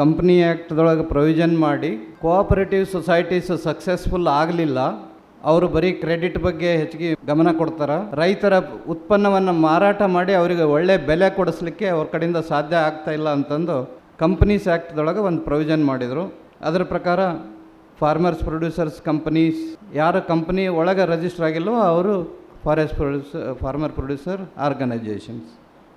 Company ಆ್ಯಕ್ಟ್ದೊಳಗೆ provision ಮಾಡಿ cooperative societies successful ಆಗಲಿಲ್ಲ, ಅವರು ಬರೀ ಕ್ರೆಡಿಟ್ ಬಗ್ಗೆ ಹೆಚ್ಚಿಗೆ ಗಮನ ಕೊಡ್ತಾರೆ. ರೈತರ ಉತ್ಪನ್ನವನ್ನು ಮಾರಾಟ ಮಾಡಿ ಅವರಿಗೆ ಒಳ್ಳೆ ಬೆಲೆ ಕೊಡಿಸ್ಲಿಕ್ಕೆ ಅವ್ರ ಕಡೆಯಿಂದ ಸಾಧ್ಯ ಆಗ್ತಾ ಇಲ್ಲ ಅಂತಂದು ಕಂಪ್ನೀಸ್ ಆ್ಯಕ್ಟ್ದೊಳಗೆ ಒಂದು ಪ್ರೊವಿಷನ್ ಮಾಡಿದರು. ಅದರ ಪ್ರಕಾರ ಫಾರ್ಮರ್ಸ್, ಪ್ರೊಡ್ಯೂಸರ್ಸ್ ಕಂಪನೀಸ್, ಯಾರು ಕಂಪ್ನಿ ಒಳಗೆ ರಿಜಿಸ್ಟರ್ ಆಗಿಲ್ವೋ ಅವರು forest producer farmer, producer organisations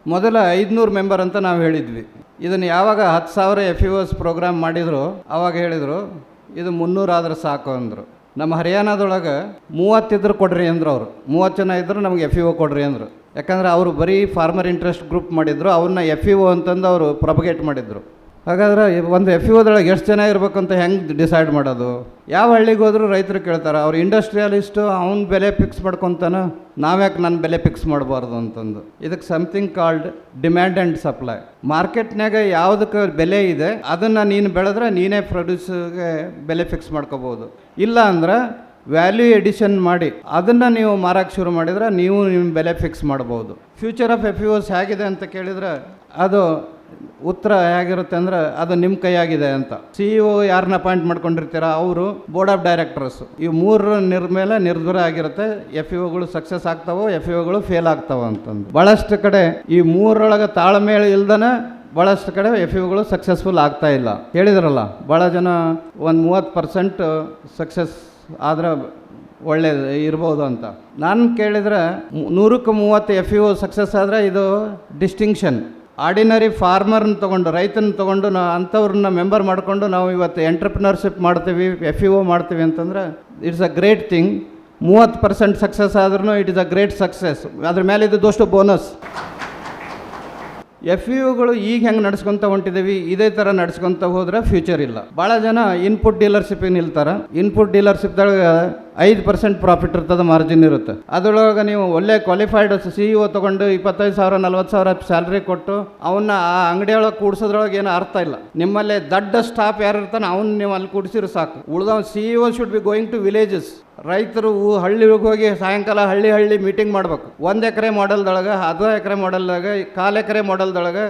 ಮೊದಲ ಐದುನೂರು ಮೆಂಬರ್ ಅಂತ ನಾವು ಹೇಳಿದ್ವಿ. ಇದನ್ನು ಯಾವಾಗ ಹತ್ತು ಸಾವಿರ ಎಫ್ ಯು ಎಸ್ ಪ್ರೋಗ್ರಾಮ್ ಮಾಡಿದ್ರು ಆವಾಗ ಹೇಳಿದರು, ಇದು ಮುನ್ನೂರು ಆದ್ರೆ ಸಾಕು ಅಂದರು. ನಮ್ಮ ಹರಿಯಾಣದೊಳಗೆ ಮೂವತ್ತಿದ್ರು ಕೊಡ್ರಿ ಅಂದರು ಅವರು. ಮೂವತ್ತು ಜನ ಇದ್ದರು ನಮಗೆ ಎಫ್ ಇ ಓ ಕೊಡ್ರಿ ಅಂದರು. ಯಾಕಂದ್ರೆ ಅವರು ಬರೀ ಫಾರ್ಮರ್ ಇಂಟ್ರೆಸ್ಟ್ ಗ್ರೂಪ್ ಮಾಡಿದ್ರು ಅವನ್ನ ಎಫ್ ಇ ಓ ಅಂತಂದು ಅವರು ಪ್ರೊಪಗೇಟ್ ಮಾಡಿದ್ರು. ಹಾಗಾದ್ರೆ ಒಂದು ಎಫ್ ಇ ಒದೊಳಗೆ ಎಷ್ಟು ಜನ ಇರಬೇಕು ಅಂತ ಹೆಂಗೆ ಡಿಸೈಡ್ ಮಾಡೋದು? ಯಾವ ಹಳ್ಳಿಗೆ ಹೋದ್ರು ರೈತರು ಕೇಳ್ತಾರೆ, ಅವ್ರು ಇಂಡಸ್ಟ್ರಿಯಲಿಸ್ಟು ಅವ್ನ ಬೆಲೆ ಫಿಕ್ಸ್ ಮಾಡ್ಕೊತಾನ, ನಾವ್ಯಾಕೆ ನನ್ನ ಬೆಲೆ ಫಿಕ್ಸ್ ಮಾಡಬಾರ್ದು ಅಂತಂದು. ಇದಕ್ಕೆ something called demand and supply ಮಾರ್ಕೆಟ್ನಾಗ ಯಾವುದಕ್ಕೆ ಬೆಲೆ ಇದೆ, ಅದನ್ನು ನೀನು ಬೆಳೆದ್ರೆ ನೀನೇ ಪ್ರೊಡ್ಯೂಸ್ಗೆ ಬೆಲೆ ಫಿಕ್ಸ್ ಮಾಡ್ಕೋಬೋದು. ಇಲ್ಲ ಅಂದ್ರೆ ವ್ಯಾಲ್ಯೂ ಎಡಿಷನ್ ಮಾಡಿ, ಅದನ್ನು ನೀವು ಮಾರಕ್ಕೆ ಶುರು ಮಾಡಿದ್ರೆ ನೀವು ನಿಮ್ಮ ಬೆಲೆ ಫಿಕ್ಸ್ ಮಾಡ್ಬೋದು. Future of F U S ಹೇಗಿದೆ ಅಂತ ಕೇಳಿದ್ರೆ, ಅದು ಉತ್ತರ ಹೇಗಿರುತ್ತೆ ಅಂದ್ರೆ ಅದು ನಿಮ್ಮ ಕೈಯಾಗಿದೆ ಅಂತ. ಸಿ ಇ ಒ ಯಾರನ್ನ ಅಪಾಯಿಂಟ್ ಮಾಡ್ಕೊಂಡಿರ್ತೀರಾ? ಅವರು ಬೋರ್ಡ್ ಆಫ್ ಡೈರೆಕ್ಟರ್ಸ್ ಈ ಮೂರರ ನಿರ್ಮೇಲೆ ನಿರ್ಧಾರ ಆಗಿರುತ್ತೆ. ಎಫ್ ಒಗಳು ಸಕ್ಸಸ್ ಆಗ್ತಾವೋ ಎಫ್ ಒಗಳು ಫೇಲ್ ಆಗ್ತಾವ ಅಂತಂದು. ಭಾಳಷ್ಟು ಕಡೆ ಈ ಮೂರರೊಳಗೆ ತಾಳ್ಮೆ ಇಲ್ದನೆ ಭಾಳಷ್ಟು ಕಡೆ ಎಫ್ ಯುಗಳು ಸಕ್ಸಸ್ಫುಲ್ ಆಗ್ತಾ ಇಲ್ಲ. ಹೇಳಿದ್ರಲ್ಲ ಭಾಳ ಜನ ಒಂದು ಮೂವತ್ತು ಪರ್ಸೆಂಟ್ ಸಕ್ಸಸ್ ಆದ್ರೆ ಒಳ್ಳೇದು ಇರ್ಬೋದು ಅಂತ. ನಾನು ಕೇಳಿದ್ರೆ ನೂರಕ್ಕೆ ಮೂವತ್ತು ಎಫ್ ಇ ಸಕ್ಸಸ್ ಆದರೆ ಇದು ಡಿಸ್ಟಿಂಕ್ಷನ್ ಆರ್ಡಿನರಿ ಫಾರ್ಮರ್ನ ತೊಗೊಂಡು ರೈತನ ತೊಗೊಂಡು, ನಾ ಅಂಥವ್ರನ್ನ ಮೆಂಬರ್ ಮಾಡಿಕೊಂಡು ನಾವು ಇವತ್ತು ಎಂಟ್ರಪ್ರಿನರ್ಶಿಪ್ ಮಾಡ್ತೀವಿ ಎಫ್ ಇ ಒ ಮಾಡ್ತೀವಿ ಅಂತಂದ್ರೆ, ಇಟ್ಸ್ ಅ ಗ್ರೇಟ್ ಥಿಂಗ್. ಮೂವತ್ತು ಪರ್ಸೆಂಟ್ ಸಕ್ಸಸ್ ಆದ್ರೂ it is a great success. ಅದ್ರ ಮೇಲೆ ಇದು ದೋಷ್ಟು ಬೋನಸ್. ಎಫ್ ಯುಗಳು ಈಗ ಹೆಂಗೆ ನಡ್ಸ್ಕೊತ ಹೊಂಟಿದ್ದೀವಿ ಇದೇ ಥರ ನಡ್ಸ್ಕೊತ ಹೋದ್ರೆ ಫ್ಯೂಚರ್ ಇಲ್ಲ. ಭಾಳ ಜನ ಇನ್ಪುಟ್ ಡೀಲರ್ಶಿಪ್ ಏನು ನಿಲ್ತಾರೆ. ಇನ್ಪುಟ್ ಡೀಲರ್ಶಿಪ್ದೊಳಗೆ ಐದು ಪರ್ಸೆಂಟ್ ಪ್ರಾಫಿಟ್ ಇರ್ತದೆ ಮಾರ್ಜಿನ್ ಇರುತ್ತೆ. ಅದರೊಳಗೆ ನೀವು ಒಳ್ಳೆ ಕ್ವಾಲಿಫೈಡ್ ಸಿ ಇ ಒ ತೊಗೊಂಡು ಇಪ್ಪತ್ತೈದು ಸಾವಿರ, ನಲ್ವತ್ತು ಸಾವಿರ ಸ್ಯಾಲ್ರಿ ಕೊಟ್ಟು ಅವನ್ನ ಆ ಅಂಗಡಿಯೊಳಗೆ ಕೂಡಿಸೋದ್ರೊಳಗೆ ಏನು ಅರ್ಥ ಇಲ್ಲ. ನಿಮ್ಮಲ್ಲಿ ದೊಡ್ಡ ಸ್ಟಾಫ್ ಯಾರು ಇರ್ತಾನೆ, ಅವ್ನು ನೀವು ಅಲ್ಲಿ ಕೂಡಿಸಿರು ಸಾಕು. ಉಳ್ದವ್ C E O should be going to villages ರೈತರು ಹಳ್ಳಿಗಳಿಗೆ ಹಳ್ಳಿಗೆ ಹೋಗಿ ಸಾಯಂಕಾಲ ಹಳ್ಳಿ ಹಳ್ಳಿ ಮೀಟಿಂಗ್ ಮಾಡ್ಬೇಕು. ಒಂದು ಎಕರೆ ಮಾಡೆಲ್ದೊಳಗೆ ಅರ್ಧ ಎಕರೆ ಮಾಡೆಲ್ದಾಗ ಕಾಲು ಎಕರೆ ಮಾಡೆಲ್ದೊಳಗೆ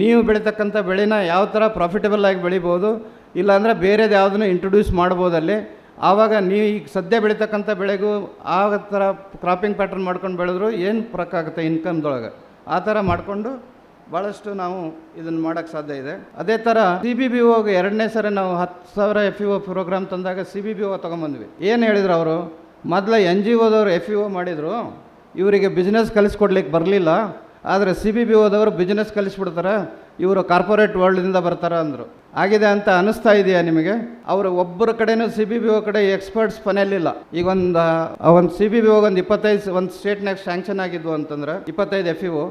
ನೀವು ಬೆಳೀತಕ್ಕಂಥ ಬೆಳೆನ ಯಾವ ಥರ ಪ್ರಾಫಿಟಬಲ್ ಆಗಿ ಬೆಳಿಬೋದು, ಇಲ್ಲಾಂದರೆ ಬೇರೆದು ಯಾವುದನ್ನು ಇಂಟ್ರೊಡ್ಯೂಸ್ ಮಾಡ್ಬೋದು ಅಲ್ಲಿ. ಆವಾಗ ನೀವು ಈಗ ಸದ್ಯ ಬೆಳೀತಕ್ಕಂಥ ಬೆಳೆಗೂ ಆ ಥರ ಕ್ರಾಪಿಂಗ್ ಪ್ಯಾಟರ್ನ್ ಮಾಡ್ಕೊಂಡು ಬೆಳೆದ್ರು ಏನು ಫರಕ್ ಆಗುತ್ತೆ ಇನ್ಕಮ್ದೊಳಗೆ ಆ ಥರ ಮಾಡಿಕೊಂಡು ಭಾಳಷ್ಟು ನಾವು ಇದನ್ನು ಮಾಡೋಕ್ಕೆ ಸಾಧ್ಯ ಇದೆ. ಅದೇ ಥರ ಸಿ ಬಿ ಬಿ ಓಗೆ ಎರಡನೇ ಸರಿ ನಾವು ಹತ್ತು ಸಾವಿರ ಎಫ್ ಇ ಓ ಪ್ರೋಗ್ರಾಮ್ ತಂದಾಗ ಸಿ ಬಿ ಬಿ ಓ ತೊಗೊಂಬಂದ್ವಿ. ಏನು ಹೇಳಿದ್ರು ಅವರು? ಮೊದಲು ಎನ್ ಜಿ ಓದವರು ಎಫ್ ಇ ಓ ಮಾಡಿದರು, ಇವರಿಗೆ ಬಿಸ್ನೆಸ್ ಕಲಿಸ್ಕೊಡ್ಲಿಕ್ಕೆ ಬರಲಿಲ್ಲ, ಆದರೆ ಸಿ ಬಿ ಬಿ ಓದವರು ಬಿಸ್ನೆಸ್ ಕಲಿಸ್ಬಿಡ್ತಾರೆ. ಇವರು ಕಾರ್ಪೊರೇಟ್ ವರ್ಲ್ಡಿಂದ ಬರ್ತಾರೆ ಅಂದರು. ಆಗಿದೆ ಅಂತ ಅನಿಸ್ತಾ ಇದೆಯಾ ನಿಮಗೆ? ಅವರು ಒಬ್ಬರ ಕಡೆನೂ ಸಿ ಬಿ ಬಿ ಒ ಕಡೆ ಎಕ್ಸ್ಪರ್ಟ್ಸ್ ಪನೆಯಲ್ಲಿಲ್ಲ. ಈಗ ಒಂದು ಒಂದು ಸಿ ಬಿ ಬಿ ಒಂದು ಇಪ್ಪತ್ತೈದು, ಒಂದು ಸ್ಟೇಟ್ನಾಗ ಸ್ಯಾಂಕ್ಷನ್ ಆಗಿದ್ವು ಅಂತಂದ್ರೆ, ಇಪ್ಪತ್ತೈದು ಎಫ್ ಇ ಒ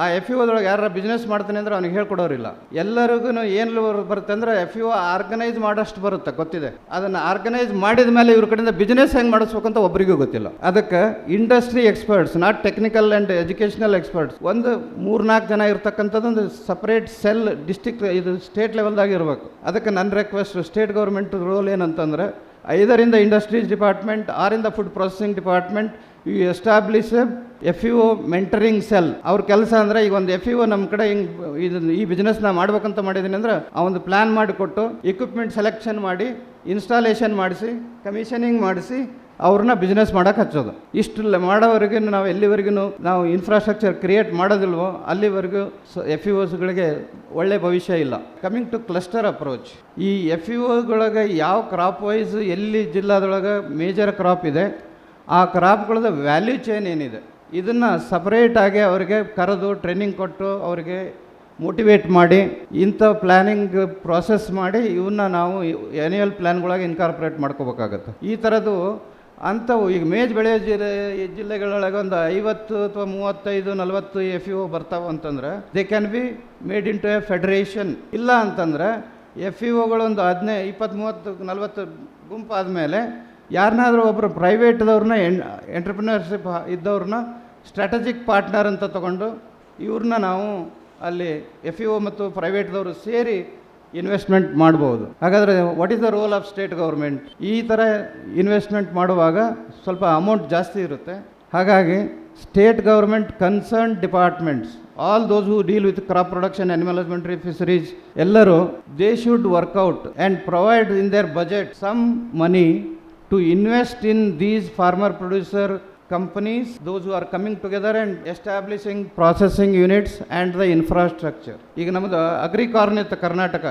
ಆ ಎಫ್ ಯು ಒದೊಳಗೆ ಯಾರ ಬಿಸ್ನೆಸ್ ಮಾಡ್ತಾನೆ ಅಂದ್ರೆ ಅವ್ನಿಗೆ ಹೇಳ್ಕೊಡೋರಿಲ್ಲ. ಎಲ್ಲರಿಗೂ ಏನು ಬರುತ್ತೆ ಅಂದ್ರೆ ಎಫ್ ಯು ಆರ್ಗನೈಸ್ ಮಾಡೋಷ್ಟು ಬರುತ್ತೆ, ಗೊತ್ತಿದೆ. ಅದನ್ನು ಆರ್ಗನೈಸ್ ಮಾಡಿದ ಮೇಲೆ ಇವ್ರ ಕಡೆಯಿಂದ ಬಿಸ್ನೆಸ್ ಹೆಂಗೆ ಮಾಡಿಸ್ಬೇಕಂತ ಒಬ್ಬರಿಗೂ ಗೊತ್ತಿಲ್ಲ. ಅದಕ್ಕೆ industry experts not technical and educational experts ಒಂದು ಮೂರ್ನಾಲ್ಕು ಜನ ಇರ್ತಕ್ಕಂಥದ್ದೊಂದು ಸಪ್ರೇಟ್ ಸೆಲ್ ಡಿಸ್ಟಿಕ್ ಇದು ಸ್ಟೇಟ್ ಲೆವೆಲ್ದಾಗ ಇರಬೇಕು. ಅದಕ್ಕೆ ನನ್ನ ರಿಕ್ವೆಸ್ಟ್ ಸ್ಟೇಟ್ ಗೌರ್ಮೆಂಟ್ ರೋಲ್ ಏನಂತಂದ್ರೆ, ಐದರಿಂದ industries department ಆರಿಂದ food processing department you establish F U mentoring cell ಅವ್ರ ಕೆಲಸ ಅಂದರೆ ಈಗ ಒಂದು ಎಫ್ ಯು ನಮ್ಮ ಕಡೆ ಹಿಂಗೆ ಇದನ್ನು ಈ ಬಿಸ್ನೆಸ್ನ ಮಾಡ್ಬೇಕಂತ ಮಾಡಿದ್ದೀನಿ ಅಂದ್ರೆ ಆ ಒಂದು ಪ್ಲ್ಯಾನ್ ಮಾಡಿಕೊಟ್ಟು ಇಕ್ವಿಪ್ಮೆಂಟ್ ಸೆಲೆಕ್ಷನ್ ಮಾಡಿ ಇನ್ಸ್ಟಾಲೇಷನ್ ಮಾಡಿಸಿ ಕಮಿಷನಿಂಗ್ ಮಾಡಿಸಿ ಅವ್ರನ್ನ ಬಿಸ್ನೆಸ್ ಮಾಡೋಕೆ ಹಚ್ಚೋದು. ಇಷ್ಟು ಮಾಡೋವರೆಗೂ ನಾವು ಎಲ್ಲಿವರೆಗೂ ನಾವು ಇನ್ಫ್ರಾಸ್ಟ್ರಕ್ಚರ್ ಕ್ರಿಯೇಟ್ ಮಾಡೋದಿಲ್ವೋ ಅಲ್ಲಿವರೆಗೂ ಎಫ್ ಇ ಒಸ್ಗಳಿಗೆ ಒಳ್ಳೆ ಭವಿಷ್ಯ ಇಲ್ಲ. ಕಮಿಂಗ್ ಟು ಕ್ಲಸ್ಟರ್ ಅಪ್ರೋಚ್ ಈ ಎಫ್ ಇ ಒಗಳಿಗೆ ಯಾವ ಕ್ರಾಪ್ ವೈಸ್ ಎಲ್ಲಿ ಜಿಲ್ಲಾದೊಳಗೆ ಮೇಜರ್ ಕ್ರಾಪ್ ಇದೆ ಆ ಕ್ರಾಪ್ಗಳದ್ದು ವ್ಯಾಲ್ಯೂ ಚೈನ್ ಏನಿದೆ? ಇದನ್ನು ಸಪ್ರೇಟಾಗಿ ಅವರಿಗೆ ಕರೆದು ಟ್ರೈನಿಂಗ್ ಕೊಟ್ಟು ಅವರಿಗೆ ಮೋಟಿವೇಟ್ ಮಾಡಿ, ಇಂಥ ಪ್ಲ್ಯಾನಿಂಗ್ ಪ್ರೋಸೆಸ್ ಮಾಡಿ ಇವನ್ನ ನಾವು ಆ್ಯನ್ಯುವಲ್ ಪ್ಲ್ಯಾನ್ಗಳಾಗಿ ಇನ್ಕಾರ್ಪೊರೇಟ್ ಮಾಡ್ಕೋಬೇಕಾಗತ್ತೆ. ಈ ಥರದ್ದು ಅಂಥವು, ಈಗ ಮೇಜ್ ಬೆಳೆಯೋ ಜಿಲ್ಲೆ ಜಿಲ್ಲೆಗಳೊಳಗೆ ಒಂದು ಐವತ್ತು ಅಥವಾ ಮೂವತ್ತೈದು, ನಲವತ್ತು ಎಫ್ ಯು ಬರ್ತಾವೆ ಅಂತಂದ್ರೆ they can be made into a federation ಇಲ್ಲ ಅಂತಂದ್ರೆ ಎಫ್ ಇ ಒಗಳೊಂದು ಹದಿನೈದು ಇಪ್ಪತ್ತು ಮೂವತ್ತು ನಲವತ್ತು ಗುಂಪು ಆದಮೇಲೆ ಯಾರನ್ನಾದ್ರೂ ಒಬ್ಬರು ಪ್ರೈವೇಟ್ದವ್ರನ್ನ ಎನ್ ಎಂಟ್ರಪ್ರಿನರ್ಶಿಪ್ ಇದ್ದವ್ರನ್ನ ಸ್ಟ್ರಾಟಜಿಕ್ ಪಾರ್ಟ್ನರ್ ಅಂತ ತಗೊಂಡು ಇವ್ರನ್ನ ನಾವು ಅಲ್ಲಿ ಎಫ್ ಇ ಒ ಮತ್ತು ಪ್ರೈವೇಟ್ದವರು ಸೇರಿ ಇನ್ವೆಸ್ಟ್ಮೆಂಟ್ ಮಾಡ್ಬೋದು. ಹಾಗಾದರೆ what is the role of state government ಈ ಥರ ಇನ್ವೆಸ್ಟ್ಮೆಂಟ್ ಮಾಡುವಾಗ ಸ್ವಲ್ಪ ಅಮೌಂಟ್ ಜಾಸ್ತಿ ಇರುತ್ತೆ. ಹಾಗಾಗಿ state government concern departments all those who deal with crop production animal husbandry fisheries, ಎಲ್ಲರೂ they should work out and provide in their budget some money to invest in these farmer producer companies, those who are coming together and establishing processing units and the infrastructure. ಈಗ ನಮ್ಮದು ಅಗ್ರಿಕಾರ್ನ್ ಇತ್ತು ಕರ್ನಾಟಕ.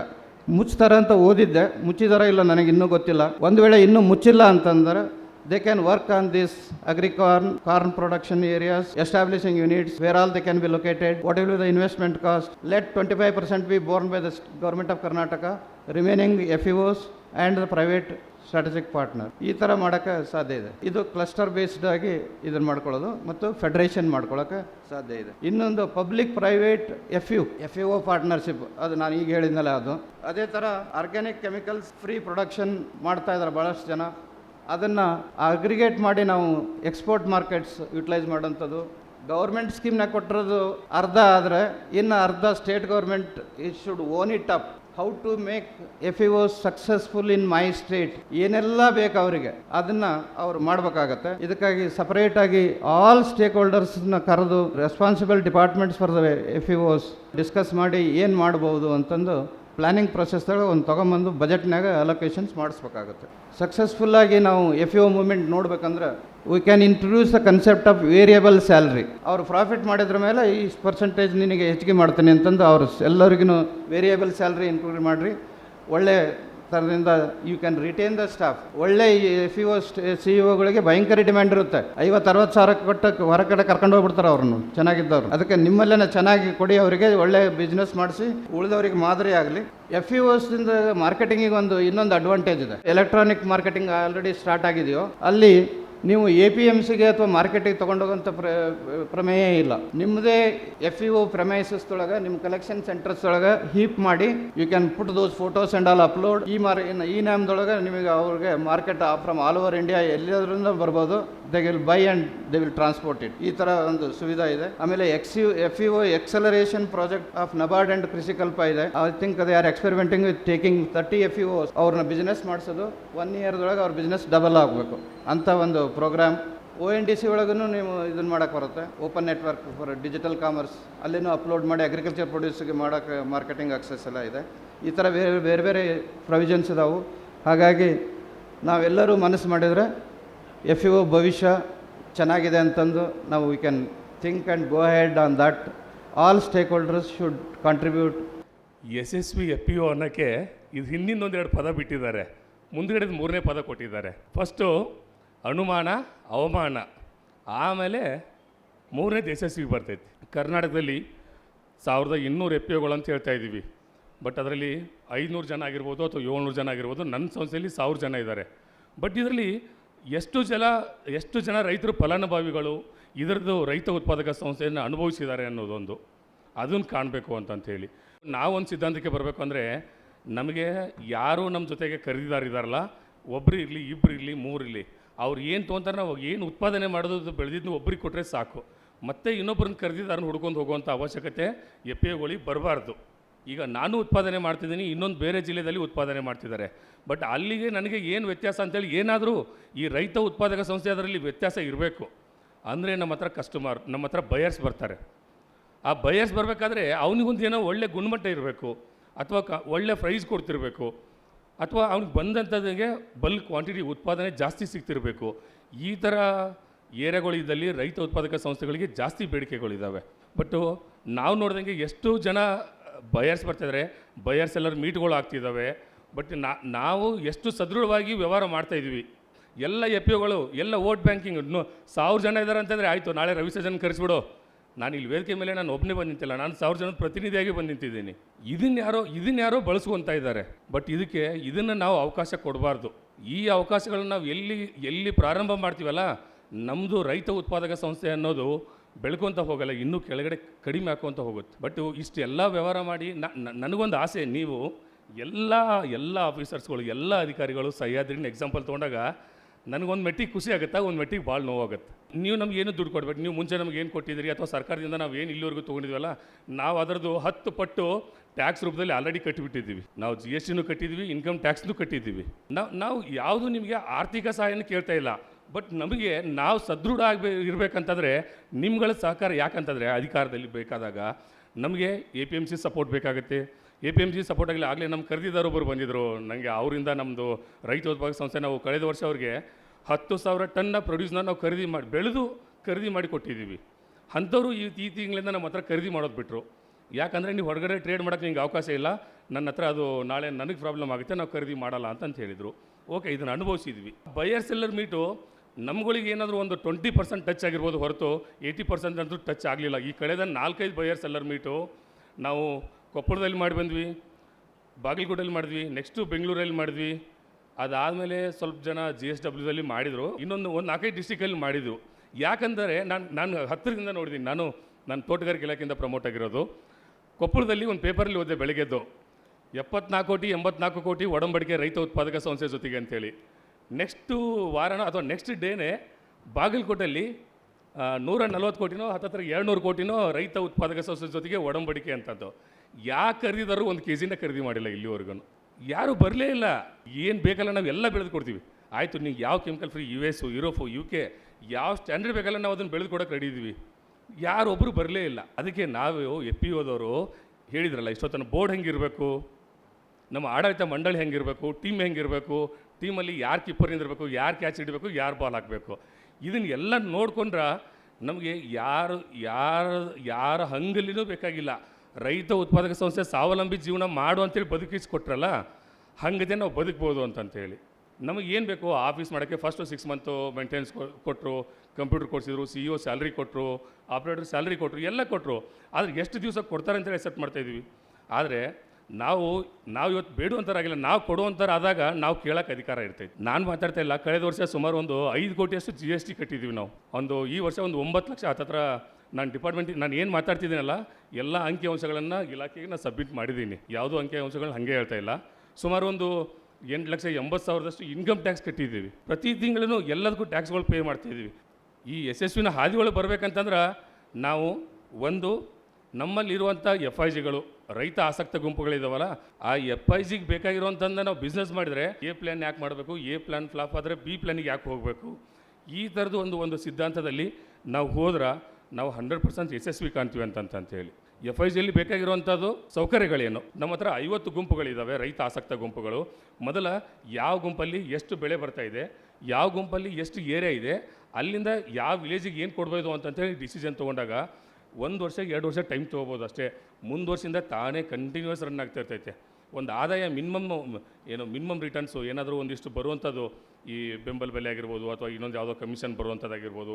ಮುಚ್ತಾರೆ ಅಂತ ಓದಿದ್ದೆ. ಮುಚ್ಚಿದಾರ ಇಲ್ಲ ನನಗೆ ಇನ್ನೂ ಗೊತ್ತಿಲ್ಲ. ಒಂದು ವೇಳೆ ಇನ್ನೂ ಮುಚ್ಚಿಲ್ಲ ಅಂತಂದ್ರೆ they can work on this ಅಗ್ರಿಕಾರ್ನ್ corn production areas establishing units where all they can be located what will the investment cost let twenty five percent be borne by the government of Karnataka remaining F E Os and the private strategic partner ಈ ಥರ ಮಾಡೋಕ್ಕೆ ಸಾಧ್ಯ ಇದೆ. ಇದು cluster based ಆಗಿ ಇದನ್ನು ಮಾಡ್ಕೊಳ್ಳೋದು ಮತ್ತು ಫೆಡರೇಷನ್ ಮಾಡ್ಕೊಳ್ಳೋಕೆ ಸಾಧ್ಯ ಇದೆ. ಇನ್ನೊಂದು public private F U F U O partnership ಅದು ನಾನು ಈಗ ಹೇಳಿದ್ನಲ್ಲ ಅದು. ಅದೇ ಥರ ಆರ್ಗ್ಯಾನಿಕ್ ಕೆಮಿಕಲ್ಸ್ ಫ್ರೀ ಪ್ರೊಡಕ್ಷನ್ ಮಾಡ್ತಾ ಇದ್ದಾರೆ ಭಾಳಷ್ಟು ಜನ. ಅದನ್ನು ಅಗ್ರಿಗೇಟ್ ಮಾಡಿ ನಾವು ಎಕ್ಸ್ಪೋರ್ಟ್ ಮಾರ್ಕೆಟ್ಸ್ ಯುಟಿಲೈಸ್ ಮಾಡೋಂಥದ್ದು ಗೌರ್ಮೆಂಟ್ ಸ್ಕೀಮ್ನ ಕೊಟ್ಟಿರೋದು ಅರ್ಧ ಆದರೆ ಇನ್ನು ಅರ್ಧ state government it should own it up how to make F E O successful in my state ಏನೆಲ್ಲ ಬೇಕು ಅವರಿಗೆ, ಅದನ್ನ ಅವ್ರು ಮಾಡಬೇಕಾಗತ್ತೆ. ಇದಕ್ಕಾಗಿ ಸಪರೇಟಾಗಿ ಆಲ್ ಸ್ಟೇಕ್ ಹೋಲ್ಡರ್ಸ್ನ ಕರೆದು responsible departments for the F E Os discuss ಮಾಡಿ ಏನು ಮಾಡ್ಬೋದು ಅಂತಂದು ಪ್ಲಾನಿಂಗ್ ಪ್ರೊಸೆಸ್ದಾಗ ಒಂದು ತೊಗೊಂಬಂದು ಬಜೆಟ್ನಾಗ ಅಲೊಕೇಶನ್ಸ್ ಮಾಡಿಸ್ಬೇಕಾಗುತ್ತೆ. ಸಕ್ಸಸ್ಫುಲ್ಲಾಗಿ ನಾವು ಎಫ್ ಇ ಒ ಮೂಮೆಂಟ್ ನೋಡ್ಬೇಕಂದ್ರೆ we can introduce the concept of variable salary ಅವರು ಪ್ರಾಫಿಟ್ ಮಾಡಿದ್ರ ಮೇಲೆ ಈ ಪರ್ಸೆಂಟೇಜ್ ನಿನಗೆ ಹೆಚ್ಚಿಗೆ ಮಾಡ್ತೀನಿ ಅಂತಂದು ಅವರು ಎಲ್ಲರಿಗೂ ವೇರಿಯಬಲ್ ಸ್ಯಾಲ್ರಿ ಇನ್ಕ್ಲೂಡ್ ಮಾಡಿರಿ. ಒಳ್ಳೆ ಥರದಿಂದ you can retain the staff ಒಳ್ಳೆ ಎಫ್ ಇ ಒ ಸಿ ಒಗಳಿಗೆ ಭಯಂಕರ ಡಿಮ್ಯಾಂಡ್ ಇರುತ್ತೆ. ಐವತ್ತು ಅರವತ್ತು ಸಾವಿರ ಕೊಟ್ಟು ಹೊರಗಡೆ ಕರ್ಕೊಂಡು ಹೋಗ್ಬಿಡ್ತಾರೆ ಅವ್ರನ್ನು ಚೆನ್ನಾಗಿದ್ದವ್ರು. ಅದಕ್ಕೆ ನಿಮ್ಮಲ್ಲೇ ಚೆನ್ನಾಗಿ ಕೊಡಿ ಅವರಿಗೆ, ಒಳ್ಳೆ ಬಿಸ್ನೆಸ್ ಮಾಡಿಸಿ, ಉಳಿದವರಿಗೆ ಮಾದರಿ ಆಗಲಿ. ಎಫ್ ಇ ಓಸ್ದಿಂದ ಮಾರ್ಕೆಟಿಂಗಿಗೆ ಒಂದು ಇನ್ನೊಂದು ಅಡ್ವಾಂಟೇಜ್ ಇದೆ. ಎಲೆಕ್ಟ್ರಾನಿಕ್ ಮಾರ್ಕೆಟಿಂಗ್ ಆಲ್ರೆಡಿ ಸ್ಟಾರ್ಟ್ ಆಗಿದೆಯೋ, ಅಲ್ಲಿ ನೀವು ಎ ಪಿ ಎಂ ಸಿಗೆ ಅಥವಾ ಮಾರ್ಕೆಟಿಗೆ ತೊಗೊಂಡೋಗೋಂಥ ಪ್ರ, ಪ್ರಮೇಯ ಇಲ್ಲ. ನಿಮ್ಮದೇ ಎಫ್ ಇ ಒ ಪ್ರಮೈಸಸ್ದೊಳಗೆ ನಿಮ್ಮ ಕಲೆಕ್ಷನ್ ಸೆಂಟರ್ಸ್ ಒಳಗೆ ಹೀಪ್ ಮಾಡಿ you can put those photos and all upload ಈ ಮಾರ್ ಈ ನ್ಯಾಮ್ದೊಳಗೆ ನಿಮಗೆ ಅವ್ರಿಗೆ market from all over India ಎಲ್ಲದರಿಂದ ಬರ್ಬೋದು. They will buy and they will transport it ಈ ಥರ ಒಂದು ಸುವಿಧಾ ಇದೆ. ಆಮೇಲೆ X U F E O acceleration project of NABARD and Krishikalpa ಇದೆ. I think they are experimenting with taking thirty F E O ಅವ್ರನ್ನ business ಮಾಡಿಸೋದು one ಇಯರ್ದೊಳಗೆ ಅವ್ರ ಬಿಸ್ನೆಸ್ ಡಬಲ್ ಆಗಬೇಕು. ಅಂತ ಒಂದು program O N D C ಒಳಗೂ ನೀವು ಇದನ್ನು ಮಾಡೋಕ್ಕೆ ಬರುತ್ತೆ. Open network for digital commerce ಅಲ್ಲಿನೂ ಅಪ್ಲೋಡ್ ಮಾಡಿ ಅಗ್ರಿಕಲ್ಚರ್ ಪ್ರೊಡ್ಯೂಸ್ಗೆ ಮಾಡೋಕ್ಕೆ ಮಾರ್ಕೆಟಿಂಗ್ ಆಕ್ಸೆಸ್ ಎಲ್ಲ ಇದೆ. ಈ ಥರ ಬೇರೆ ಬೇರೆ ಬೇರೆ ಪ್ರೊವಿಷನ್ಸ್ ಇದಾವೆ. ಹಾಗಾಗಿ ನಾವೆಲ್ಲರೂ ಮನಸ್ಸು ಮಾಡಿದರೆ ಎಫ್ ಯು ಒ ಭವಿಷ್ಯ ಚೆನ್ನಾಗಿದೆ ಅಂತಂದು ನಾವು we can think and go head on that all stakeholders should contribute Yashasvi F P O ಅನ್ನೋಕ್ಕೆ ಇದು ಹಿಂದಿನ ಒಂದೆರಡು ಪದ ಬಿಟ್ಟಿದ್ದಾರೆ. ಮುಂದ್ಗಡೆ ಮೂರನೇ ಪದ ಕೊಟ್ಟಿದ್ದಾರೆ. ಫಸ್ಟು ಅನುಮಾನ, ಅವಮಾನ, ಆಮೇಲೆ ಮೂರನೇದು ಯಶಸ್ವಿ ಬರ್ತೈತಿ. ಕರ್ನಾಟಕದಲ್ಲಿ ಸಾವಿರದ ಇನ್ನೂರು ಎಫ್ ಪಿ ಒಗಳು ಅಂತ ಹೇಳ್ತಾ ಇದ್ದೀವಿ. ಬಟ್ ಅದರಲ್ಲಿ ಐದುನೂರು ಜನ ಆಗಿರ್ಬೋದು ಅಥವಾ ಏಳ್ನೂರು ಜನ ಆಗಿರ್ಬೋದು, ನನ್ನ ಸಂಸ್ಥೆಯಲ್ಲಿ ಸಾವಿರ ಜನ ಇದ್ದಾರೆ. ಬಟ್ ಇದರಲ್ಲಿ ಎಷ್ಟು ಜನ ಎಷ್ಟು ಜನ ರೈತರು ಫಲಾನುಭವಿಗಳು, ಇದರದ್ದು ರೈತ ಉತ್ಪಾದಕ ಸಂಸ್ಥೆಯನ್ನು ಅನುಭವಿಸಿದ್ದಾರೆ ಅನ್ನೋದೊಂದು, ಅದನ್ನು ಕಾಣಬೇಕು ಅಂತಂಥೇಳಿ ನಾವೊಂದು ಸಿದ್ಧಾಂತಕ್ಕೆ ಬರಬೇಕು ಅಂದರೆ, ನಮಗೆ ಯಾರು ನಮ್ಮ ಜೊತೆಗೆ ಖರೀದಿದಾರಿದಾರಲ್ಲ ಒಬ್ಬರು ಇರಲಿ ಇಬ್ಬರು ಇರಲಿ, ಮೂರು ಇರಲಿ ಅವ್ರು ಏನು ತೊಗೊಂತಾರೆ ನಾವು ಏನು ಉತ್ಪಾದನೆ ಮಾಡೋದು ಬೆಳೆದಿದ್ದು ಒಬ್ರಿಗೆ ಕೊಟ್ಟರೆ ಸಾಕು. ಮತ್ತೆ ಇನ್ನೊಬ್ಬರನ್ನ ಖರೀದಿದಾರನ ಹುಡ್ಕೊಂಡು ಹೋಗುವಂಥ ಅವಶ್ಯಕತೆ ಎಫ್ ಎಗಳಿಗೆ ಬರಬಾರ್ದು. ಈಗ ನಾನು ಉತ್ಪಾದನೆ ಮಾಡ್ತಿದ್ದೀನಿ, ಇನ್ನೊಂದು ಬೇರೆ ಜಿಲ್ಲೆಯಲ್ಲಿ ಉತ್ಪಾದನೆ ಮಾಡ್ತಿದ್ದಾರೆ. ಬಟ್ ಅಲ್ಲಿಗೆ ನನಗೆ ಏನು ವ್ಯತ್ಯಾಸ ಅಂತೇಳಿ ಏನಾದರೂ ಈ ರೈತ ಉತ್ಪಾದಕ ಸಂಸ್ಥೆ ಅದರಲ್ಲಿ ವ್ಯತ್ಯಾಸ ಇರಬೇಕು. ಅಂದರೆ ನಮ್ಮ ಹತ್ರ ಕಸ್ಟಮರ್ ನಮ್ಮ ಹತ್ರ ಬಯರ್ಸ್ ಬರ್ತಾರೆ. ಆ ಬಯರ್ಸ್ ಬರಬೇಕಾದ್ರೆ ಅವನಿಗೊಂದು ಏನೋ ಒಳ್ಳೆ ಗುಣಮಟ್ಟ ಇರಬೇಕು. ಅಥವಾ ಕ, ಒಳ್ಳೆ ಪ್ರೈಸ್ ಕೊಡ್ತಿರ್ಬೇಕು. ಅಥವಾ ಅವ್ನಿಗೆ ಬಂದಂಥದ್ದಿಗೆ ಬಲ್ಕ್ ಕ್ವಾಂಟಿಟಿ ಉತ್ಪಾದನೆ ಜಾಸ್ತಿ ಸಿಗ್ತಿರಬೇಕು. ಈ ಥರ ಏರಿಯಾಗಳಿದ್ದಲ್ಲಿ ರೈತ ಉತ್ಪಾದಕ ಸಂಸ್ಥೆಗಳಿಗೆ ಜಾಸ್ತಿ ಬೇಡಿಕೆಗಳಿದ್ದಾವೆ. ಬಟ್ಟು ನಾವು ನೋಡ್ದಂಗೆ ಎಷ್ಟು ಜನ ಬಯರ್ಸ್ ಬರ್ತಿದ್ದಾರೆ ಬಯರ್ಸ್ ಎಲ್ಲರೂ ಮೀಟ್ಗಳು ಆಗ್ತಿದ್ದಾವೆ ಬಟ್ ನಾ, ನಾವು ಎಷ್ಟು ಸದೃಢವಾಗಿ ವ್ಯವಹಾರ ಮಾಡ್ತಾ ಇದ್ವಿ ಎಲ್ಲ ಎಫ್ ಪಿಗಳು ಎಲ್ಲ ವೋಟ್ ಬ್ಯಾಂಕಿಂಗ್ ಸಾವಿರ ಜನ ಇದ್ದಾರೆ ಅಂತಂದರೆ ಆಯಿತು, ನಾಳೆ ರವಿಸರ್ಜನ್ ಕರೆಸ್ಬಿಡು. ನಾನು ಇಲ್ಲಿ ವೇದಿಕೆ ಮೇಲೆ ನಾನು ಒಬ್ಬನೇ ಬಂದು ನಾನು ಸಾವಿರ ಜನದ ಪ್ರತಿನಿಧಿಯಾಗಿ ಬಂದು ನಿಂತಿದ್ದೀನಿ. ಇದನ್ನ ಯಾರೋ ಇದನ್ನ ಯಾರೋ ಬಳಸ್ಕೊತಾ ಇದ್ದಾರೆ. ಬಟ್ ಇದಕ್ಕೆ, ಇದನ್ನು ನಾವು ಅವಕಾಶ ಕೊಡಬಾರ್ದು. ಈ ಅವಕಾಶಗಳನ್ನ ನಾವು ಎಲ್ಲಿ ಎಲ್ಲಿ ಪ್ರಾರಂಭ ಮಾಡ್ತೀವಲ್ಲ ನಮ್ಮದು ರೈತ ಉತ್ಪಾದಕ ಸಂಸ್ಥೆ ಅನ್ನೋದು ಬೆಳ್ಕೊತ ಹೋಗಲ್ಲ, ಇನ್ನೂ ಕೆಳಗಡೆ ಕಡಿಮೆ ಹಾಕೋಂತ ಹೋಗುತ್ತೆ. ಬಟ್ ಇಷ್ಟೆಲ್ಲ ವ್ಯವಹಾರ ಮಾಡಿ ನನಗೊಂದು ಆಸೆ, ನೀವು ಎಲ್ಲ ಎಲ್ಲ ಆಫೀಸರ್ಸ್ಗಳು, ಎಲ್ಲ ಅಧಿಕಾರಿಗಳು ಸಹ್ಯಾದ್ರಿನ ಎಕ್ಸಾಂಪಲ್ ತೊಗೊಂಡಾಗ ನನಗೊಂದು ಮೆಟ್ಟಿಗೆ ಖುಷಿ ಆಗುತ್ತಾ, ಒಂದು ಮೆಟ್ಟಿಗೆ ಭಾಳ ನೋವಾಗುತ್ತೆ. ನೀವು ನಮ್ಗೆ ಏನು ದುಡ್ಡು ಕೊಡ್ಬೇಕು ನೀವು ಮುಂಚೆ ನಮ್ಗೆ ಏನು ಕೊಟ್ಟಿದ್ದೀರಿ ಅಥವಾ ಸರ್ಕಾರದಿಂದ ನಾವು ಏನು ಇಲ್ಲಿವರೆಗೂ ತೊಗೊಂಡಿದ್ವಲ್ಲ, ನಾವು ಅದರದ್ದು ಹತ್ತು ಪಟ್ಟು ಟ್ಯಾಕ್ಸ್ ರೂಪದಲ್ಲಿ ಆಲ್ರೆಡಿ ಕಟ್ಟಿಬಿಟ್ಟಿದ್ದೀವಿ. ನಾವು ಜಿ ಎಸ್ ಟಿನೂ ಕಟ್ಟಿದ್ವಿ ಇನ್ಕಮ್ ಟ್ಯಾಕ್ಸ್ನೂ ಕಟ್ಟಿದ್ದೀವಿ. ನಾವು ನಾವು ಯಾವುದು ನಿಮಗೆ ಆರ್ಥಿಕ ಸಹಾಯನ ಕೇಳ್ತಾ ಇಲ್ಲ. ಬಟ್ ನಮಗೆ ನಾವು ಸದೃಢ ಆಗಬೇ, ಇರಬೇಕಂತಂದರೆ ನಿಮ್ಗಳ ಸಹಕಾರ ಯಾಕಂತಂದರೆ ಅಧಿಕಾರದಲ್ಲಿ ಬೇಕಾದಾಗ ನಮಗೆ A P M C support ಬೇಕಾಗುತ್ತೆ. A P M C support ಆಗಲಿ, ಆಗಲೇ ನಮ್ಮ ಖರೀದಿದಾರೊಬ್ಬರು ಬಂದಿದ್ದರು ನನಗೆ ಅವರಿಂದ ನಮ್ಮದು ರೈತ ಉತ್ಪಾದಕ ಸಂಸ್ಥೆ, ನಾವು ಕಳೆದ ವರ್ಷ ಅವ್ರಿಗೆ ಹತ್ತು ಸಾವಿರ ಟನ್ನ ಪ್ರೊಡ್ಯೂಸ್ನ ನಾವು ಖರೀದಿ ಮಾಡಿ, ಬೆಳೆದು ಖರೀದಿ ಮಾಡಿ ಕೊಟ್ಟಿದ್ದೀವಿ. ಅಂಥವ್ರು ಈ ಈ ತಿಂಗಳಿಂದ ನಮ್ಮ ಹತ್ರ ಖರೀದಿ ಮಾಡೋದು ಬಿಟ್ಟರು ಯಾಕಂದರೆ ನೀವು ಹೊರಗಡೆ ಟ್ರೇಡ್ ಮಾಡೋಕ್ಕೆ ನಿಮಗೆ ಅವಕಾಶ ಇಲ್ಲ. ನನ್ನ ಹತ್ರ ಅದು ನಾಳೆ ನನಗೆ ಪ್ರಾಬ್ಲಮ್ ಆಗುತ್ತೆ, ನಾವು ಖರೀದಿ ಮಾಡಲ್ಲ ಅಂತಂತ ಹೇಳಿದರು. ಓಕೆ ಇದನ್ನು ಅನುಭವಿಸಿದ್ವಿ. ಬಯರ್ ಸೆಲ್ಲರ್ ಮೀಟು ನಮ್ಗಳಿಗೆ ಏನಾದರೂ ಒಂದು ಟ್ವೆಂಟಿ ಪರ್ಸೆಂಟ್ ಟಚ್ ಆಗಿರ್ಬೋದು ಹೊರತು ಏಯ್ಟಿ ಪರ್ಸೆಂಟ್ ಅಂತೂ ಟಚ್ ಆಗಲಿಲ್ಲ. ಈ ಕಳೆದ ನಾಲ್ಕೈದು ಬಯರ್ ಸೆಲ್ಲರ್ ಮೀಟು ನಾವು ಕೊಪ್ಪಳದಲ್ಲಿ ಮಾಡಿ ಬಂದ್ವಿ ಬಾಗಲಕೋಟೆಯಲ್ಲಿ ಮಾಡಿದ್ವಿ ನೆಕ್ಸ್ಟು ಬೆಂಗಳೂರಲ್ಲಿ ಮಾಡಿದ್ವಿ. ಅದಾದಮೇಲೆ ಸ್ವಲ್ಪ ಜನ ಜಿ ಎಸ್ ಡಬ್ಲ್ಯೂದಲ್ಲಿ ಮಾಡಿದರು. ಇನ್ನೊಂದು ಒಂದು ನಾಲ್ಕೈದು ಡಿಸ್ಟಿಕಲ್ಲಿ ಮಾಡಿದ್ರು. ಯಾಕಂದರೆ ನಾನು ನಾನು ಹತ್ತಿರದಿಂದ ನೋಡಿದ್ದೀನಿ ನಾನು ನಾನು ತೋಟಗಾರಿಕೆ ಇಲಾಖೆಯಿಂದ ಪ್ರಮೋಟ್ ಆಗಿರೋದು. ಕೊಪ್ಪಳದಲ್ಲಿ ಒಂದು ಪೇಪರಲ್ಲಿ ಓದಿದೆ ಬೆಳಗ್ಗೆದ್ದು. ಎಪ್ಪತ್ನಾಲ್ಕು ಕೋಟಿ, ಎಂಬತ್ನಾಲ್ಕು ಕೋಟಿ ಒಡಂಬಡಿಕೆ ರೈತ ಉತ್ಪಾದಕ ಸಂಸ್ಥೆ ಜೊತೆಗೆ ಅಂತೇಳಿ. ನೆಕ್ಸ್ಟು ವಾರನ ಅಥವಾ ನೆಕ್ಸ್ಟ್ ಡೇನೇ ಬಾಗಲಕೋಟೆಯಲ್ಲಿ ನೂರ ನಲ್ವತ್ತು ಕೋಟಿನೋ, ಹತ್ತತ್ರ ಎರಡುನೂರು ಕೋಟಿನೋ ರೈತ ಉತ್ಪಾದಕ ಸಂಸ್ಥೆ ಜೊತೆಗೆ ಒಡಂಬಡಿಕೆ ಅಂತದ್ದು. ಯಾಕೆ ಖರೀದಿದಾರು ಒಂದು ಕೆ ಜಿನ ಖರೀದಿ ಮಾಡಿಲ್ಲ ಇಲ್ಲಿವರೆಗೂ ಯಾರು ಬರಲೇ ಇಲ್ಲ. ಏನು ಬೇಕಲ್ಲ ನಾವು ಎಲ್ಲ ಬೆಳೆದು ಕೊಡ್ತೀವಿ. ಆಯಿತು, ನೀವು ಯಾವ chemical free U S Europe U K ಯಾವ ಸ್ಟ್ಯಾಂಡರ್ಡ್ ಬೇಕಲ್ಲ ನಾವು ಅದನ್ನು ಬೆಳೆದು ಕೊಡೋಕೆ ರೆಡಿ ಇದ್ದೀವಿ ಯಾರೊಬ್ಬರು ಬರಲೇ ಇಲ್ಲ. ಅದಕ್ಕೆ ನಾವು ಎ ಪಿ ಓದವರು ಹೇಳಿದ್ರಲ್ಲ, ಇಷ್ಟೊತ್ತನ ಬೋರ್ಡ್ ಹೆಂಗಿರಬೇಕು? ನಮ್ಮ ಆಡಳಿತ ಮಂಡಳಿ ಹೆಂಗಿರಬೇಕು? ಟೀಮ್ ಹೆಂಗಿರಬೇಕು? ಟೀಮಲ್ಲಿ ಯಾರು ಕೀಪರ್ ನಿಂದಿರಬೇಕು? ಯಾರು ಕ್ಯಾಚ್ ಹಿಡಬೇಕು? ಯಾರು ಬಾಲ್ ಹಾಕಬೇಕು? ಇದನ್ನೆಲ್ಲ ನೋಡ್ಕೊಂಡ್ರೆ ನಮಗೆ ಯಾರು, ಯಾರ ಯಾರ ಹಂಗಲ್ಲಿನೂ ಬೇಕಾಗಿಲ್ಲ. ರೈತ ಉತ್ಪಾದಕ ಸಂಸ್ಥೆ ಸ್ವಾವಲಂಬಿ ಜೀವನ ಮಾಡು ಅಂತೇಳಿ ಬದುಕಿಸ್ಕೊಟ್ರಲ್ಲ ಹಂಗದೆ ನಾವು ಬದುಕ್ಬೋದು ಅಂತಂತೇಳಿ ನಮಗೆ ಏನು ಬೇಕು? ಆಫೀಸ್ ಮಾಡೋಕ್ಕೆ ಫಸ್ಟು ಸಿಕ್ಸ್ ಮಂತು ಮೇಂಟೆನೆನ್ಸ್ ಕೊಟ್ಟರು ಕಂಪ್ಯೂಟರ್ ಕೊಡಿಸಿದ್ರು ಸಿ ಇ ಒ ಸ್ಯಾಲ್ರಿ ಕೊಟ್ಟರು ಆಪ್ರೇಟರ್ ಸ್ಯಾಲ್ರಿ ಕೊಟ್ಟರು ಎಲ್ಲ ಕೊಟ್ಟರು ಆದರೆ ಎಷ್ಟು ದಿವಸ ಕೊಡ್ತಾರೆ ಅಂತೇಳಿ ಎಕ್ಸೆಪ್ಟ್ ಮಾಡ್ತಾಯಿದ್ವಿ ಆದರೆ ನಾವು ನಾವು ಇವತ್ತು ಬೇಡುವಂಥರಾಗಿಲ್ಲ ನಾವು ಕೊಡುವಂಥರಾದಾಗ ನಾವು ಕೇಳೋಕ್ಕೆ ಅಧಿಕಾರ ಇರ್ತೈತೆ. ನಾನು ಮಾತಾಡ್ತಾ ಇಲ್ಲ, ಕಳೆದ ವರ್ಷ ಸುಮಾರು ಒಂದು ಐದು ಕೋಟಿಯಷ್ಟು ಜಿ ಎಸ್ ಟಿ ಕಟ್ಟಿದ್ದೀವಿ ನಾವು. ಒಂದು ಈ ವರ್ಷ ಒಂದು ಒಂಬತ್ತು ಲಕ್ಷ ಹತ್ತತ್ರ ನಾನು ಡಿಪಾರ್ಟ್ಮೆಂಟ್ ನಾನು ಏನು ಮಾತಾಡ್ತಿದ್ದೀನಲ್ಲ, ಎಲ್ಲ ಅಂಕಿಅಂಶಗಳನ್ನು ಇಲಾಖೆಗೆ ನಾನು ಸಬ್ಮಿಟ್ ಮಾಡಿದ್ದೀನಿ. ಯಾವುದೂ ಅಂಕಿಅಂಶಗಳನ್ನ ಹಾಗೆ ಹೇಳ್ತಾ ಇಲ್ಲ. ಸುಮಾರು ಒಂದು ಎಂಟು ಲಕ್ಷ ಎಂಬತ್ತು ಸಾವಿರದಷ್ಟು ಇನ್ಕಮ್ ಟ್ಯಾಕ್ಸ್ ಕಟ್ಟಿದ್ದೀವಿ. ಪ್ರತಿ ತಿಂಗಳೂ ಎಲ್ಲದಕ್ಕೂ ಟ್ಯಾಕ್ಸ್ಗಳು ಪೇ ಮಾಡ್ತಾಯಿದ್ದೀವಿ ಈ ಯಶಸ್ವಿನ ಹಾದಿಗಳು ಬರಬೇಕಂತಂದ್ರೆ ನಾವು ಒಂದು ನಮ್ಮಲ್ಲಿರುವಂಥ ಎಫ್ ಐ ಜಿಗಳು ರೈತ ಆಸಕ್ತ ಗುಂಪುಗಳಿದಾವಲ್ಲ, ಆ ಎಫ್ ಐ ಜಿಗೆ ಬೇಕಾಗಿರುವಂಥದ್ದು ನಾವು ಬಿಸ್ನೆಸ್ ಮಾಡಿದರೆ ಎ ಪ್ಲ್ಯಾನ್ ಯಾಕೆ ಮಾಡಬೇಕು, ಎ ಪ್ಲ್ಯಾನ್ ಫ್ಲಾಪ್ ಆದರೆ ಬಿ ಪ್ಲ್ಯಾನಿಗೆ ಯಾಕೆ ಹೋಗಬೇಕು? ಈ ಥರದ್ದು ಒಂದು ಒಂದು ಸಿದ್ಧಾಂತದಲ್ಲಿ ನಾವು ಹೋದ್ರೆ ನಾವು ಹಂಡ್ರೆಡ್ ಪರ್ಸೆಂಟ್ ಯಶಸ್ವಿ ಕಾಣ್ತೀವಿ ಅಂತಂತ ಹೇಳಿ. ಎಫ್ ಐ ಜಿಯಲ್ಲಿ ಬೇಕಾಗಿರುವಂಥದ್ದು ಸೌಕರ್ಯಗಳೇನು? ನಮ್ಮ ಹತ್ರ ಐವತ್ತು ಗುಂಪುಗಳಿದ್ದಾವೆ ರೈತ ಆಸಕ್ತ ಗುಂಪುಗಳು. ಮೊದಲ ಯಾವ ಗುಂಪಲ್ಲಿ ಎಷ್ಟು ಬೆಳೆ ಬರ್ತಾ ಇದೆ, ಯಾವ ಗುಂಪಲ್ಲಿ ಎಷ್ಟು ಏರಿಯಾ ಇದೆ, ಅಲ್ಲಿಂದ ಯಾವ ವಿಲೇಜಿಗೆ ಏನು ಕೊಡ್ಬೋದು ಅಂತಂತೇಳಿ ಡಿಸಿಷನ್ ತೊಗೊಂಡಾಗ ಒಂದು ವರ್ಷ ಎರಡು ವರ್ಷ ಟೈಮ್ ತೊಗೋಬೋದು ಅಷ್ಟೇ. ಮುಂದೆ ವರ್ಷದಿಂದ ತಾನೇ ಕಂಟಿನ್ಯೂಸ್ ರನ್ ಆಗ್ತಾ ಇರ್ತೈತೆ. ಒಂದು ಆದಾಯ ಮಿನಿಮಮ್ ಏನು ಮಿನಿಮಮ್ ರಿಟರ್ನ್ಸು ಏನಾದರೂ ಒಂದಿಷ್ಟು ಬರುವಂಥದ್ದು ಈ ಬೆಂಬಲ ಬೆಲೆ ಆಗಿರ್ಬೋದು ಅಥವಾ ಇನ್ನೊಂದು ಯಾವುದೋ ಕಮಿಷನ್ ಬರುವಂಥದ್ದಾಗಿರ್ಬೋದು,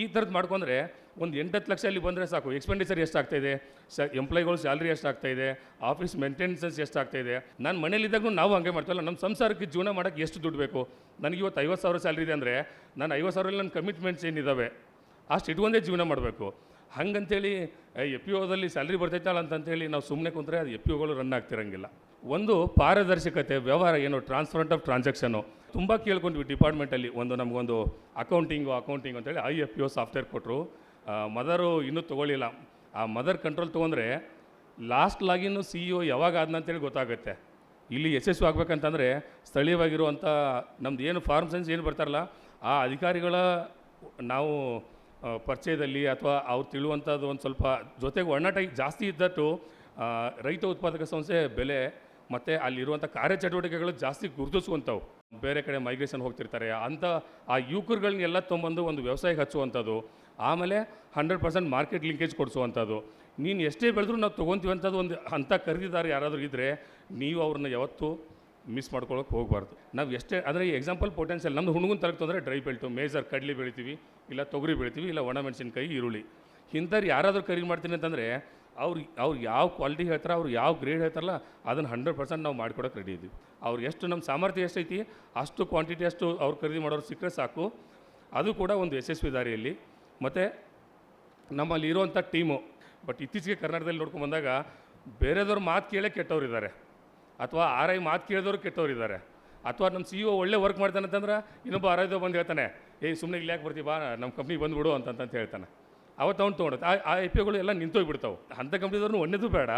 ಈ ಥರದ್ದು ಮಾಡ್ಕೊಂಡ್ರೆ ಒಂದು ಎಂಟತ್ತು ಲಕ್ಷ ಅಲ್ಲಿ ಬಂದರೆ ಸಾಕು. ಎಕ್ಸ್ಪೆಂಡಿಚರ್ ಎಷ್ಟಾಗ್ತಾಯಿದೆ ಸ ಎಂಪ್ಲಾಯ್ಗಳು ಸ್ಯಾಲ್ರಿ ಎಷ್ಟಾಗ್ತಾಯಿದೆ ಆಫೀಸ್ ಮೇಂಟೆನೆನ್ಸಸ್ ಎಷ್ಟಾಗ್ತಾಯಿದೆ ನಾನು ಮನೇಲಿದ್ದಾಗೂ ನಾವು ಹಂಗೆ ಮಾಡ್ತೀವಲ್ಲ ನಮ್ಮ ಸಂಸಾರಕ್ಕೆ ಜೀವನ ಮಾಡೋಕ್ಕೆ ಎಷ್ಟು ದುಡ್ಡು ಬೇಕು? ನನಗೆ ಇವತ್ತು ಐವತ್ತು ಸಾವಿರ ಸ್ಯಾಲ್ರಿ ಇದೆ ಅಂದರೆ, ನಾನು ಐವತ್ತು ಸಾವಿರಲ್ಲಿ ನನ್ನ ಕಮಿಟ್ಮೆಂಟ್ಸ್ ಏನಿದ್ದಾವೆ ಅಷ್ಟು ಇಟ್ಕೊಂಡೇ ಜೀವನ ಮಾಡಬೇಕು. ಹಂಗಂತೇಳಿ ಎ ಪಿ ಓದಲ್ಲಿ ಸ್ಯಾಲ್ರಿ ಬರ್ತೈತಲ್ಲ ಅಂತಂತೇಳಿ ನಾವು ಸುಮ್ಮನೆ ಕುಂತ್ರೆ ಅದು ಎಫ್ ಪಿ ಒಗಳು ರನ್ ಆಗ್ತಿರಂಗಿಲ್ಲ. ಒಂದು ಪಾರದರ್ಶಕತೆ, ವ್ಯವಹಾರ ಏನು ಟ್ರಾನ್ಸ್ಫರೆಂಟ್ ಆಫ್ ಟ್ರಾನ್ಸಾಕ್ಷನು ತುಂಬ ಕೇಳ್ಕೊಂಡ್ವಿ ಡಿಪಾರ್ಟ್ಮೆಂಟಲ್ಲಿ. ಒಂದು ನಮಗೊಂದು ಅಕೌಂಟಿಂಗು ಅಕೌಂಟಿಂಗ್ ಅಂತೇಳಿ I F P O software ಕೊಟ್ಟರು ಮದರು ಇನ್ನೂ ತೊಗೊಳ್ಳಿಲ್ಲ. ಆ, ಮದರ್ ಕಂಟ್ರೋಲ್ ತೊಗೊಂಡ್ರೆ last login C E O ಯಾವಾಗ ಆದ್ನಂತೇಳಿ ಗೊತ್ತಾಗುತ್ತೆ. ಇಲ್ಲಿ ಯಶಸ್ವಿ ಆಗಬೇಕಂತಂದರೆ ಸ್ಥಳೀಯವಾಗಿರುವಂಥ ನಮ್ದು ಏನು ಫಾರ್ಮ್ ಸೈನ್ಸ್ ಏನು ಬರ್ತಾರಲ್ಲ, ಆ ಅಧಿಕಾರಿಗಳ ನಾವು ಪರಿಚಯದಲ್ಲಿ ಅಥವಾ ಅವ್ರು ತಿಳುವಂಥದ್ದು ಒಂದು ಸ್ವಲ್ಪ ಜೊತೆಗೆ ಒಡನಾಟ ಜಾಸ್ತಿ ಇದ್ದಟ್ಟು ರೈತ ಉತ್ಪಾದಕ ಸಂಸ್ಥೆ ಬೆಲೆ ಮತ್ತು ಅಲ್ಲಿರುವಂಥ ಕಾರ್ಯಚಟುವಟಿಕೆಗಳು ಜಾಸ್ತಿ ಗುರುತಿಸುವಂಥವು. ಬೇರೆ ಕಡೆ ಮೈಗ್ರೇಷನ್ ಹೋಗ್ತಿರ್ತಾರೆ. ಅಂಥ ಆ ಯುವಕರುಗಳನ್ನೆಲ್ಲ ತೊಗೊಂಬಂದು ಒಂದು ವ್ಯವಸಾಯಕ್ಕೆ ಹಚ್ಚುವಂಥದ್ದು. ಆಮೇಲೆ ಹಂಡ್ರೆಡ್ ಪರ್ಸೆಂಟ್ ಮಾರ್ಕೆಟ್ ಲಿಂಕೇಜ್ ಕೊಡಿಸುವಂಥದ್ದು. ನೀನು ಎಷ್ಟೇ ಬೆಳೆದ್ರೂ ನಾವು ತೊಗೊತೀವಿ ಅಂಥದ್ದು ಒಂದು ಅಂಥ ಖರೀದಿದಾರ ಯಾರಾದರೂ ಇದ್ದರೆ ನೀವು ಅವ್ರನ್ನ ಯಾವತ್ತೂ ಮಿಸ್ ಮಾಡ್ಕೊಳ್ಳೋಕೆ ಹೋಗಬಾರ್ದು. ನಾವು ಎಷ್ಟೇ ಅಂದರೆ ಈ ಎಕ್ಸಾಂಪಲ್ ಪೊಟೆನ್ಷಿಯಲ್ ನಮ್ಮದು ಹುಣಗುನ್ ತರಕ್ಕೆ ತೊಂದರೆ ಡ್ರೈ ಬೆಲ್ಟು ಮೇಜರ್ ಕಡ್ಲಿ ಬೆಳಿತೀವಿ, ಇಲ್ಲ ತೊಗರಿ ಬೆಳಿತೀವಿ, ಇಲ್ಲ ಒಣ ಮೆಣಸಿನ್ಕಾಯಿ, ಈರುಳ್ಳಿ. ಇಂಥವ್ರು ಯಾರಾದರೂ ಖರೀದಿ ಮಾಡ್ತೀನಿ ಅಂತಂದರೆ, ಅವ್ರು ಅವ್ರು ಯಾವ ಕ್ವಾಲಿಟಿ ಹೇಳ್ತಾರೆ, ಅವ್ರು ಯಾವ ಗ್ರೇಡ್ ಹೇಳ್ತಾರಲ್ಲ, ಅದನ್ನು ಹಂಡ್ರೆಡ್ ಪರ್ಸೆಂಟ್ ನಾವು ಮಾಡ್ಕೊಡೋಕೆ ರೆಡಿ ಇದ್ದೀವಿ ಅವ್ರು ಎಷ್ಟು ನಮ್ಮ ಸಾಮರ್ಥ್ಯ ಎಷ್ಟೈತಿ, ಅಷ್ಟು ಕ್ವಾಂಟಿಟಿ ಅಷ್ಟು ಅವ್ರು ಖರೀದಿ ಮಾಡೋರು ಸಿಕ್ಕರೆ ಸಾಕು. ಅದು ಕೂಡ ಒಂದು ಯಶಸ್ವಿ ದಾರಿಯಲ್ಲಿ. ಮತ್ತು ನಮ್ಮಲ್ಲಿ ಇರೋವಂಥ ಟೀಮು ಬಟ್ ಇತ್ತೀಚೆಗೆ ಕರ್ನಾಟಕದಲ್ಲಿ ನೋಡ್ಕೊಂಡು ಬಂದಾಗ, ಬೇರೆದವ್ರ ಮಾತು ಕೇಳೇ ಕೆಟ್ಟವ್ರಿದ್ದಾರೆ ಅಥವಾ ಆರ್ ಐ ಮಾತು ಕೇಳಿದವರು ಕೆಟ್ಟವ್ರಿದ್ದಾರೆ ಅಥವಾ ನಮ್ಮ ಸಿ ಇ ಒಳ್ಳೆ ವರ್ಕ್ ಮಾಡ್ತಾನೆ ಅಂತಂದ್ರೆ ಇನ್ನೊಬ್ಬ ಆರ್ ಐದೋ ಬಂದು ಹೇಳ್ತಾನೆ, ಏಯ್ ಸುಮ್ಮನೆ ಇಲ್ಲಿ ಯಾಕೆ ಬರ್ತೀವಿ ಬಾ ನಮ್ಮ ಕಂಪ್ನಿಗೆ ಬಂದುಬಿಡು ಅಂತಂತ ಹೇಳ್ತಾನೆ. ಅವತ್ತು ಅವ್ನು ತೊಗೊಂಡು ಆ ಆ ಎ ಪಿ ಒಗಳು ಎಲ್ಲ ನಿಂತೋಗ್ಬಿಡ್ತಾವೆ ಅಂಥ ಕಂಪ್ನಿದವ್ರನ್ನೂ ಒಂದೇದು ಬೇಡ.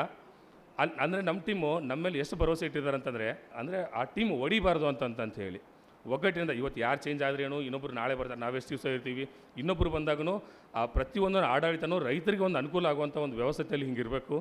ಅಲ್ಲಿ ಅಂದರೆ ನಮ್ಮ ಟೀಮು ನಮ್ಮ ಮೇಲೆ ಎಷ್ಟು ಭರವಸೆ ಇಟ್ಟಿದ್ದಾರೆ ಅಂತಂದರೆ, ಅಂದರೆ ಆ ಟೀಮ್ ಹೊಡಿಬಾರ್ದು ಅಂತಂತ ಹೇಳಿ. ಒಗ್ಗಟ್ಟಿನಿಂದ ಇವತ್ತು ಯಾರು ಚೇಂಜ್ ಆದ್ರೇನು ಇನ್ನೊಬ್ಬರು ನಾಳೆ ಬರ್ತಾರೆ, ನಾವು ಎಷ್ಟು ದಿವಸ ಇರ್ತೀವಿ ಇನ್ನೊಬ್ಬರು ಬಂದಾಗೂ ಆ ಪ್ರತಿಯೊಂದರ ಆಡಳಿತನೂ ರೈತರಿಗೆ ಒಂದು ಅನುಕೂಲ ಆಗುವಂಥ ಒಂದು ವ್ಯವಸ್ಥೆಯಲ್ಲಿ ಹಿಂಗಿರಬೇಕು